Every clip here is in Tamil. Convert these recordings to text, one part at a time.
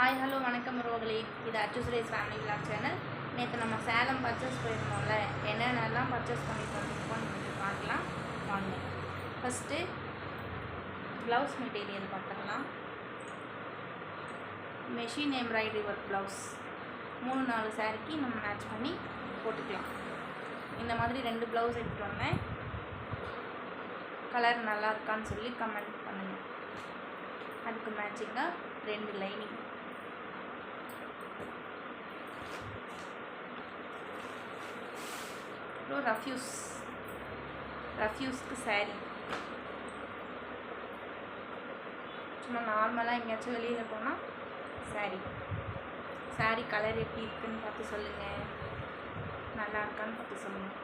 ஹாய் ஹலோ வணக்கம் உறவுகளே. இது அச்சுசுரேஸ் ஃபேமிலி விளாக் சேனல் நேற்று நம்ம சேலம் பர்ச்சேஸ் போயிருந்தோம்ல என்னென்னலாம் பர்ச்சேஸ் பண்ணிட்டு வந்திருக்கோம்னு கொஞ்சம் பார்க்கலாம். வாங்க. ஃபஸ்ட்டு ப்ளவுஸ் மெட்டீரியல் பார்த்துக்கலாம் மெஷின் எம்ப்ராய்டரி ஒர்க் ப்ளவுஸ் மூணு நாலு சாரிக்கு நம்ம மேட்ச் பண்ணி போட்டுக்கலாம். இந்த மாதிரி ரெண்டு ப்ளவுஸ் எடுத்துகிட்டு வந்தேன். கலர் நல்லா இருக்கான்னு சொல்லி கமெண்ட் பண்ணுங்கள் அதுக்கு மேட்சிங்காக ரெண்டு லைனிங் அப்புறம் ரஃப்யூஸ் ரஃப்யூஸ்க்கு saree சும்மா நார்மலாக எங்கேயாச்சும் வெளியில் போனால் saree saree கலர் எப்படி இருக்குன்னு பார்த்து சொல்லுங்கள் நல்லா இருக்கான்னு பார்த்து சொல்லுங்கள்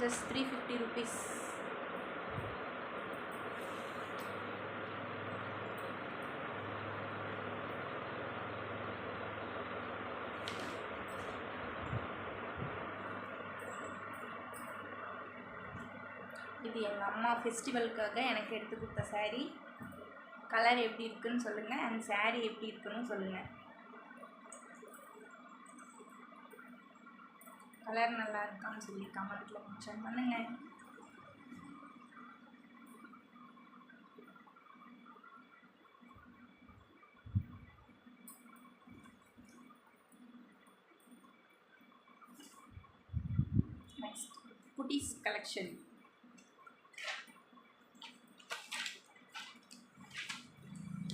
ஜஸ்ட் த்ரீ ஃபிஃப்டி ருபீஸ் இது எங்கள் அம்மா ஃபெஸ்டிவலுக்காக எனக்கு எடுத்து கொடுத்த சாரீ கலர் எப்படி இருக்குன்னு சொல்லுங்கள் அண்ட் சாரீ எப்படி இருக்குன்னு சொல்லுங்கள் கலர் நல்லா இருக்கான்னு சொல்லி கமெண்ட்டில் மென்ஷன் பண்ணுங்கள் நெக்ஸ்ட் குட்டீஸ் கலெக்ஷன்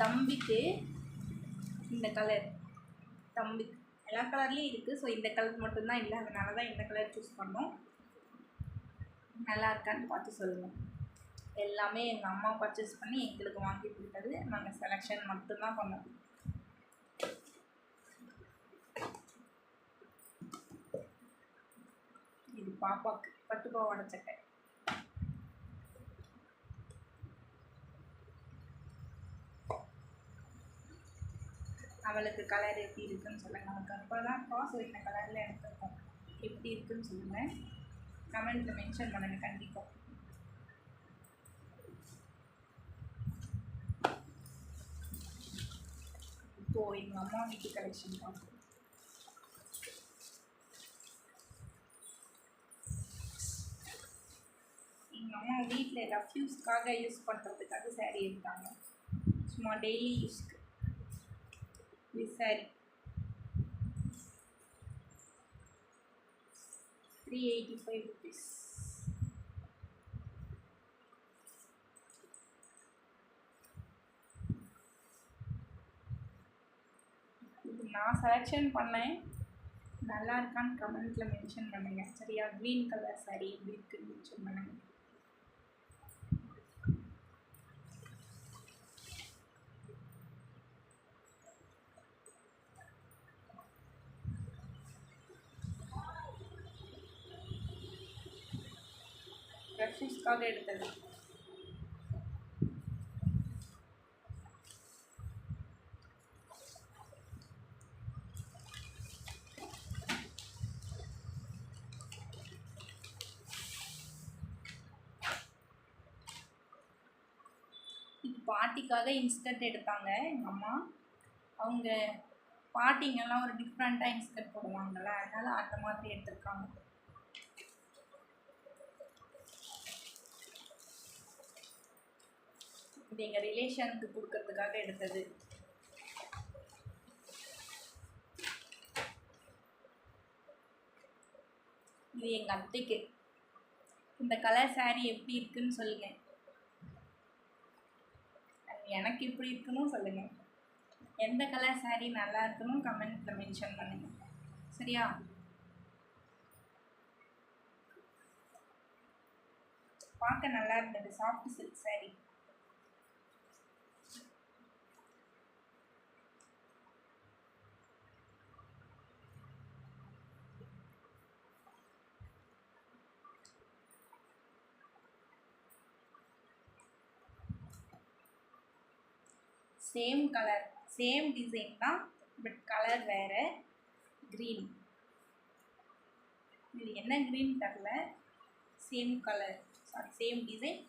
தம்பிக்கு இந்த கலர் தம்பி எல்லா கலர்லேயும் இருக்குது ஸோ இந்த கலர் மட்டும்தான் இல்லை. அதனால தான் இந்த கலர் சூஸ் பண்ணோம். நல்லா இருக்கான்னு பார்த்து சொல்லுவோம் எல்லாமே எங்கள் அம்மா பர்ச்சேஸ் பண்ணி எங்களுக்கு வாங்கி கொடுத்தது. நாங்கள் செலெக்ஷன் மட்டும்தான் பண்ணோம். இது பாப்பாவுக்கு பட்டு பாவாடை சட்டை. அவளுக்கு கலர் எப்படி இருக்குன்னு சொல்லுங்கள் அவளுக்கு அப்போ தான் காசு இந்த கலரில் எடுத்துருக்கோம். எப்படி இருக்குன்னு சொல்லுங்கள் கமெண்ட்டில் மென்ஷன் பண்ணுங்கள் கண்டிப்பாக இப்போது எங்கள் அம்மா வீட்டு கலெக்ஷன் பார்ப்போம் எங்கள் அம்மா வீட்டில் ரஃப்யூஸ்க்காக யூஸ் பண்ணுறதுக்காக சேரீ எடுத்தாங்க. சும்மா டெய்லி யூஸ்க்கு sari. Three eighty five rupees இது நான் செலெக்ஷன் பண்ணேன். நல்லா இருக்கான்னு கமெண்ட்டில் மென்ஷன் பண்ணுங்கள் சரியா? க்ரீன் கலர் சாரி எப்படி இருக்குன்னு மென்ஷன் பண்ணுங்கள் ரெஃப்யூஸ்க்காக எடுத்தது இது பாட்டிக்காக இன்ஸ்கர்ட் எடுத்தாங்க எங்கள் அம்மா. அவங்க பாட்டிங்கெல்லாம் ஒரு டிஃப்ரெண்ட்டாக இன்ஸ்கர்ட் போடுவாங்கள்ல அதனால் அந்த மாதிரி எடுத்திருக்காங்க. இது எங்கள் ரிலேஷனுக்கு கொடுக்கறதுக்காக எடுத்தது. இது எங்கள் அத்தைக்கு. இந்த கலர் சாரீ எப்படி இருக்குன்னு சொல்லுங்க. அது எனக்கு எப்படி இருக்குன்னு சொல்லுங்க. எந்த கலர் சாரீ நல்லா இருக்கணும் கமெண்ட்ல மென்ஷன் பண்ணுங்க. சரியா? பார்க்க நல்லா இருந்தது soft silk sari same colour same design தான் பட் கலர் வேறு க்ரீன் இது என்ன க்ரீன் தெரில same colour sari same design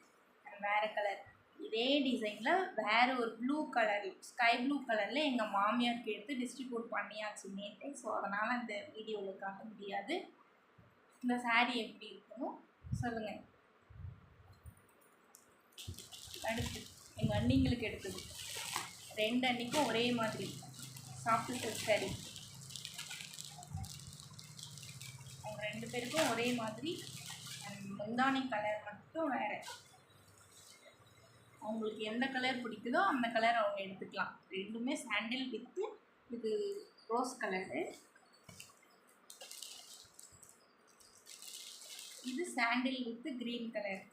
and வேறு கலர் இதே டிசைனில் வேறு ஒரு ப்ளூ கலர் ஸ்கை ப்ளூ கலரில் எங்கள் மாமியாருக்கு எடுத்து டிஸ்ட்ரிபியூட் பண்ணியாச்சு நேற்று ஸோ அதனால் அந்த வீடியோவில் காட்ட முடியாது. இந்த சாரீ எப்படி இருக்கும் சொல்லுங்கள் அடுத்து எங்கள் அண்ணிங்களுக்கு எடுத்தது. ரெண்டு அன்றைக்கும் ஒரே மாதிரி. சாஃப்ட் சில்க் saree அவங்க ரெண்டு பேருக்கும் ஒரே மாதிரி. முந்தானி கலர் மட்டும் வேறு. அவங்களுக்கு எந்த கலர் பிடிக்குதோ அந்த கலர் அவங்க எடுத்துக்கலாம். ரெண்டுமே சாண்டில் வித்து இது ரோஸ் கலரு இது சாண்டில் வித்து க்ரீன் கலர்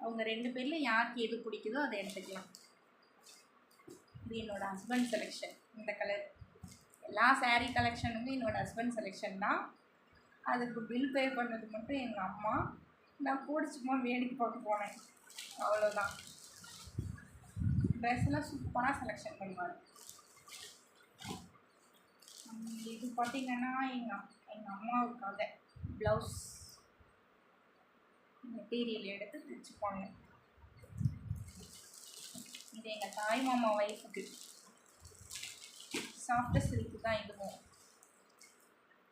அவங்க ரெண்டு பேரில் யாருக்கு எது பிடிக்குதோ அதை எடுத்துக்கலாம். இது ஹஸ்பண்ட் செலெக்ஷன் இந்த கலர் எல்லா சாரீ கலெக்ஷனுமே என்னோட ஹஸ்பண்ட் செலெக்ஷன் தான். அதுக்கு பில் பே பண்ணது மட்டும் எங்கள் அம்மா. நான் கூட சும்மா வேடிக்கை பார்க்க போனேன். அவ்வளோதான் ட்ரெஸ்லாம் சூப்பராக செலெக்ஷன் பண்ணுவார். இது பார்த்திங்கன்னா எங்கள் எங்கள் அம்மாவுக்காக ப்ளவுஸ் மெட்டீரியல் எடுத்து தைச்சுப்பாங்க. இது எங்கள் தாய் மாமா ஒய்ஃபுக்கு சாஃப்ட் சில்க்கு தான் இதுவும்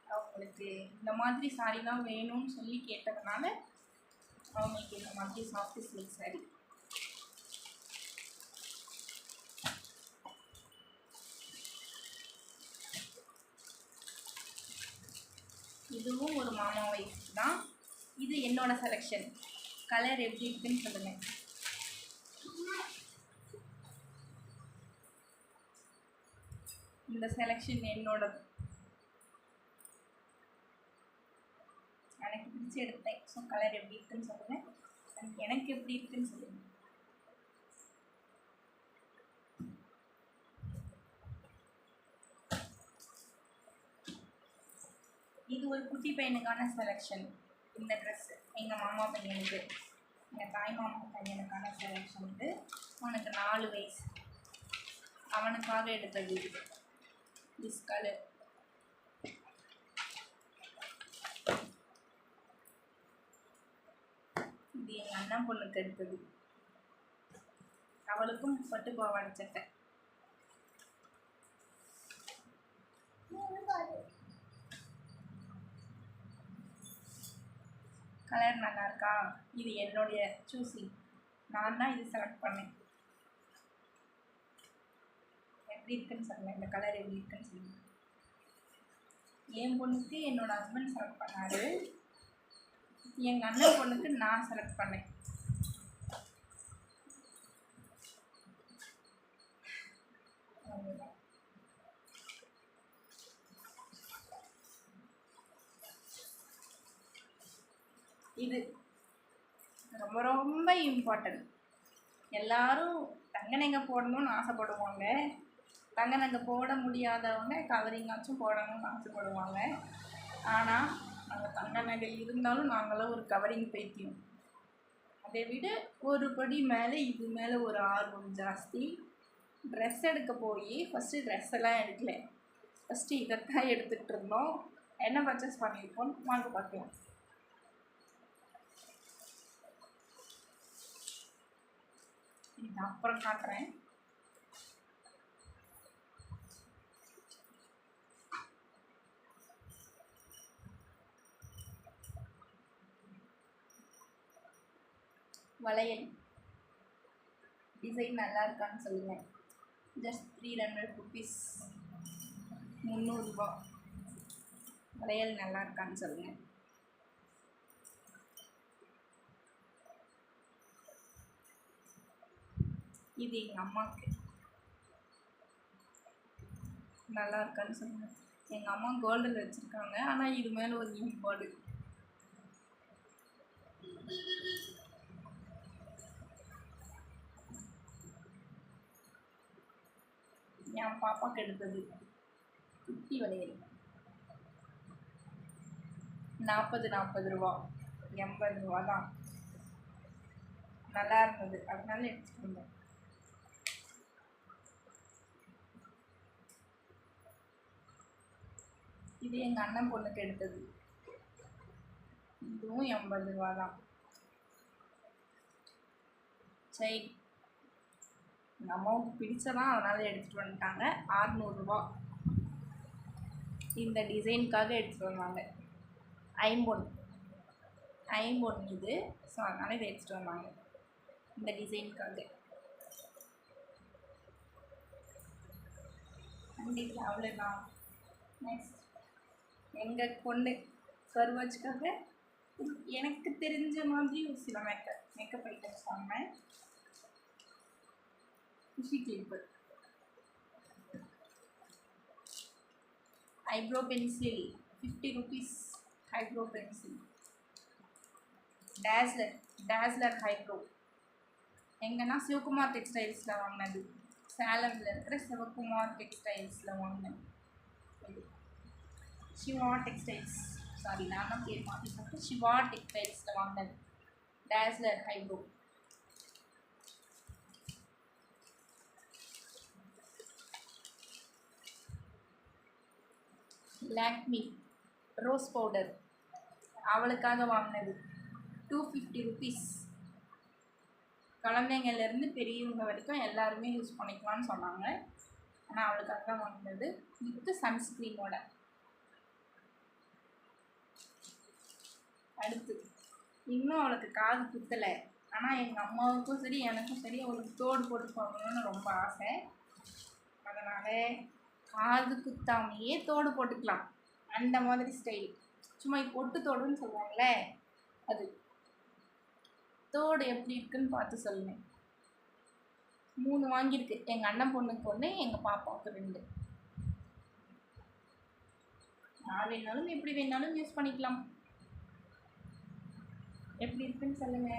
அவங்களுக்கு இந்த மாதிரி சாரி தான் வேணும்னு சொல்லி கேட்டதுனால அவங்களுக்கு இந்த மாதிரி சாஃப்ட் சில்க் சாரி. இதுவும் ஒரு மாமா ஒய்ஃப் தான். இது என்னோட செலெக்ஷன் கலர் எப்படி இருக்குன்னு சொல்லுங்கள் இந்த செலெக்ஷன் என்னோடது. எனக்கு பிடிச்சி எடுத்தேன் ஸோ கலர் எப்படி இருக்குன்னு சொல்லுங்கள் எனக்கு எப்படி இருக்குன்னு சொல்லுங்கள் இது ஒரு குட்டி பையனுக்கான செலெக்ஷன் இந்த ட்ரெஸ்ஸு எங்கள் மாமா பையனுக்கு. எங்கள் தாய் மாமா பையனுக்கான செலெக்ஷன் வந்து அவனுக்கு நாலு வயசு. அவனுக்காக எடுத்தது இது this கலர் இது எங்கள் அண்ணன் பொண்ணுக்கு எடுத்தது. அவளுக்கும் பட்டு பாவாடை சட்டை கலர் நல்லா இருக்கா? இது என்னுடைய சூஸிங் நான் தான் இது செலக்ட் பண்ணேன். எப்படி இருக்குன்னு சொல்லுங்கள் இந்த கலர் எப்படி இருக்குன்னு சொல்லுங்கள் என் பொண்ணுக்கு என்னோட ஹஸ்பண்ட் செலக்ட் பண்ணாரு. எங்கள் அண்ணன் பொண்ணுக்கு நான் செலக்ட் பண்ணேன். இது ரொம்ப ரொம்ப இம்பார்ட்டன்ட் எல்லாரும் தங்க நெங்க போடணும்னு ஆசைப்படுவாங்க. தங்க நாங்கள் போட முடியாதவங்க கவரிங்காச்சும் போடணும்னு ஆசைப்படுவாங்க. ஆனால் நாங்கள் தங்க நகை இருந்தாலும் நாங்களாம் ஒரு கவரிங் பைத்தியம். அதை விட ஒரு படி மேலே இது மேலே ஒரு ஆர்வம் ஜாஸ்தி. ட்ரெஸ் எடுக்க போய் ஃபஸ்ட்டு ட்ரெஸ் எல்லாம் எடுக்கல. ஃபஸ்ட்டு இதைத்தான் எடுத்துகிட்டு இருந்தோம். என்ன பர்ச்சேஸ் பண்ணியிருக்கோம்? வாங்க பார்க்கலாம். இது அப்புறம் காட்டுறேன். வளையல். டிசைன் நல்லா இருக்கான்னு சொல்லுங்கள் ஜஸ்ட் த்ரீ ஹண்ட்ரட் ருபீஸ் முந்நூறுரூபா வளையல் நல்லா இருக்கான்னு சொல்லுங்கள் இது எங்கள் அம்மாவுக்கு நல்லா இருக்கான்னு சொல்லுங்கள் எங்கள் அம்மா கோல்டில் வச்சுருக்காங்க. ஆனால் இது மேலே ஒரு இம்பார்டு என் பாப்பாவுக்கு எடுத்தது. குட்டி வளையல். நாற்பது நாற்பது ரூபா. எண்பது ரூபா தான். நல்லா இருந்தது. அதனால எடுத்துட்டு வந்தேன். இது எங்கள் அண்ணன் பொண்ணுக்கு எடுத்தது. இதுவும் எண்பது ரூபா தான். சரி. எங்கள் அம்மாவுக்கு பிடிச்சதான் அதனால் எடுத்துகிட்டு வந்துட்டாங்க. ஆறுநூறுரூவா இந்த டிசைனுக்காக எடுத்துகிட்டு வந்தாங்க. ஐம்பொன். ஐம்பொன் இது. ஸோ அதனால் இதை எடுத்துகிட்டு வந்தாங்க. இந்த டிசைனுக்காக கண்டிப்பாக அவ்வளோதான் நெக்ஸ்ட் எங்கள் பொண்ணு. சர்வாஜுக்காக. எனக்கு தெரிஞ்ச மாதிரி ஒரு சில மேக்கப் மேக்கப் ஐட்டம்ஸ் வாங்கினேன். குஷி clip eyebrow pencil fifty rupees eyebrow pencil dazzler dazzler eyebrow எங்கன்னா சிவகுமார் டெக்ஸ்டைல்ஸில் வாங்கினது சேலமில் இருக்கிற சிவகுமார் டெக்ஸ்டைல்ஸில் வாங்கினேன் இது சிவா டெக்ஸ்டைல்ஸ் சாரி நான் தான் பேர் மாற்றி சொல்லிட்டு சிவா டெக்ஸ்டைல்ஸில் வாங்கினது dazzler eyebrow Lakme rose powder அவளுக்காக வாங்கினது. டூ ஃபிஃப்டி ருபீஸ் குழந்தைங்கள்லேருந்து பெரியவங்க வரைக்கும் எல்லாருமே யூஸ் பண்ணிக்கலாம்னு சொன்னாங்க. ஆனால் அவளுக்காக தான் வாங்கினது வித்து சன்ஸ்க்ரீனோட அடுத்து இன்னும் அவளுக்கு காது குத்தலை. ஆனால் எங்கள் அம்மாவுக்கும் சரி எனக்கும் சரி அவளுக்கு தோடு போட்டு போகணும்னு ரொம்ப ஆசை. அதனால் காது குத்தாமையே தோடு போட்டுக்கலாம். அந்த மாதிரி ஸ்டைல் சும்மா ஒட்டு தோடுன்னு சொல்லுவாங்கள்ல அது. தோடு எப்படி இருக்குன்னு பார்த்து சொல்லுங்க. மூணு வாங்கியிருக்கு. எங்கள் அண்ணன் பொண்ணுக்கு ஒன்று எங்கள் பாப்பாவுக்கு ரெண்டு. யார் வேணாலும் எப்படி வேணாலும் யூஸ் பண்ணிக்கலாம். எப்படி இருக்குன்னு சொல்லுங்க.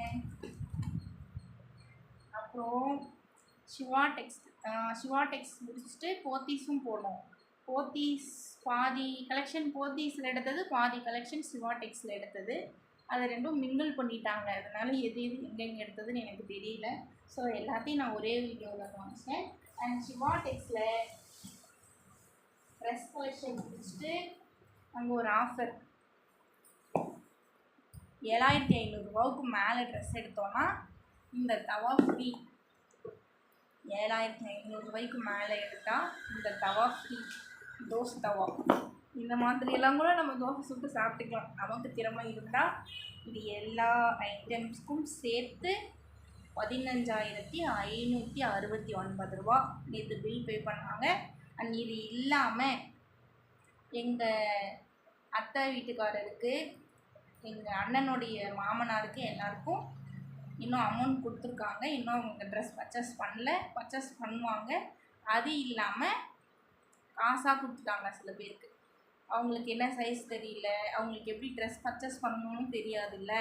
அப்புறம் சிவா டெக்ஸ்ட் சிவா டெக்ஸ் முடிச்சுட்டு போத்தீஸும் போனோம் போத்தீஸ் பாதி கலெக்ஷன் போத்தீஸில் எடுத்தது பாதி கலெக்ஷன் சிவா டெக்ஸில் எடுத்தது. அதை ரெண்டும் மிங்கிள் பண்ணிட்டாங்க. அதனால் எது எது எங்கெங்கே எடுத்ததுன்னு எனக்கு தெரியல. ஸோ எல்லாத்தையும் நான் ஒரே வீடியோவில் காமிச்சேன். அண்ட் சிவா டெக்ஸில் ட்ரெஸ் கலெக்ஷன் முடிச்சுட்டு அங்கே ஒரு ஆஃபர் ஏழாயிரத்தி ஐநூறுரூவாவுக்கு மேலே ட்ரெஸ் எடுத்தோன்னா இந்த தவா ஃப்ரீ ஏழாயிரத்தி ஐநூறுரூவாய்க்கு மேலே எடுத்தால் இந்த தவா ஃப்ரீ தோசை தவா. இந்த மாதிரியெல்லாம் கூட நம்ம தோசை சுட்டு சாப்பிட்டுக்கலாம். நமக்கு திறமை இருந்தால் இது எல்லா ஐட்டம்ஸ்க்கும் சேர்த்து பதினஞ்சாயிரத்தி ஐநூற்றி அறுபத்தி ஒன்பது ரூபா. நேற்று பில் பே பண்ணாங்க. அண்ட் இது இல்லாமல் எங்கள் அத்தை வீட்டுக்காரருக்கு எங்கள் அண்ணனுடைய மாமனாருக்கு எல்லாருக்கும் இன்னும் அமௌண்ட் கொடுத்துருக்காங்க. இன்னும் அவங்க ட்ரெஸ் பர்ச்சேஸ் பண்ணல. பர்ச்சேஸ் பண்ணுவாங்க. அது இல்லாமல் காசாக கொடுத்துட்டாங்க சில பேருக்கு. அவங்களுக்கு என்ன சைஸ் தெரியல. அவங்களுக்கு எப்படி ட்ரெஸ் பர்ச்சேஸ் பண்ணணும்னு தெரியாதுல்ல.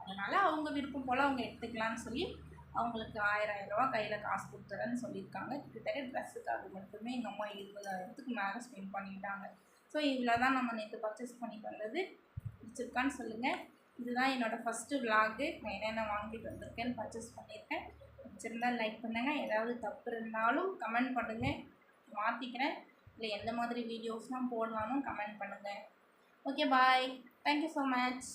அதனால் அவங்க விருப்பம் போல் அவங்க எடுத்துக்கலான்னு சொல்லி அவங்களுக்கு ஆயிரம் ஆயிரம் ரூபா கையில் காசு கொடுத்துறேன்னு சொல்லியிருக்காங்க. கிட்டத்தட்ட ட்ரெஸ்ஸுக்காக மட்டுமே எங்கள் அம்மா இருபதாயிரத்துக்கு மேலே ஸ்பெண்ட் பண்ணிட்டாங்க. ஸோ இவ்வளோ தான் நம்ம நேற்று பர்ச்சேஸ் பண்ணிட்டு வந்தது. பிடிச்சிருக்கான்னு சொல்லுங்கள் இதுதான் என்னோடய ஃபஸ்ட்டு விலாகு நான் என்னென்ன வாங்கிட்டு வந்திருக்கேன்னு பர்ச்சேஸ் பண்ணியிருக்கேன். பிடிச்சிருந்தா லைக் பண்ணுங்கள் ஏதாவது தப்பு இருந்தாலும் கமெண்ட் பண்ணுங்கள் மாற்றிக்கிறேன் இல்லை எந்த மாதிரி வீடியோஸ்லாம் போடலாமும் கமெண்ட் பண்ணுங்கள் okay bye thank you so much